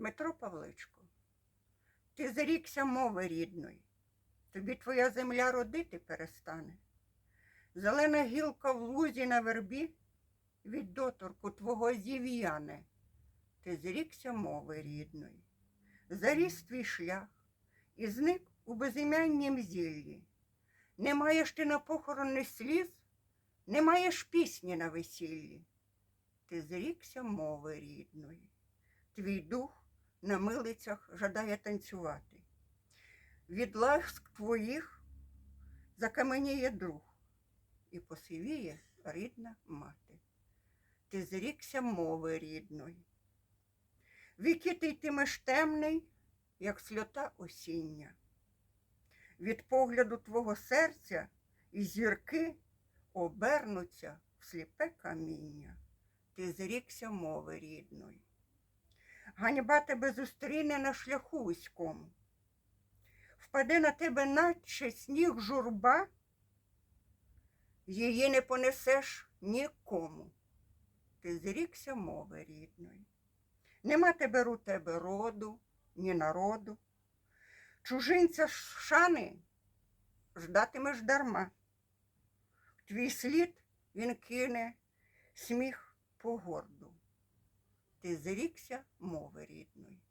Дмитро Павличко, ти зарікся мови рідної, тобі твоя земля родити перестане. Зелена гілка в лузі на вербі від доторку твого зів'яне. Ти зрікся мови рідної, заріс твій шлях і зник у безім'яннім зіллі. Не маєш ти на похорони сліз, не маєш пісні на весіллі. Ти зрікся мови рідної, твій дух на милицях жадає танцювати. Від ласк твоїх закаменіє друг і посивіє рідна мати. Ти зрікся мови рідної. Віки ти йтимеш темний, як сльота осіння. Від погляду твого серця і зірки обернуться в сліпе каміння. Ти зрікся мови рідної. Ганьба тебе зустріне на шляху вузькому. Впаде на тебе наче сніг журба, її не понесеш нікому. Ти зрікся мови рідної. Нема тепер у тебе роду, ні народу. Чужинця шани ждатимеш дарма. Твій слід він кине сміх погорду. Ти зрікся мови рідної.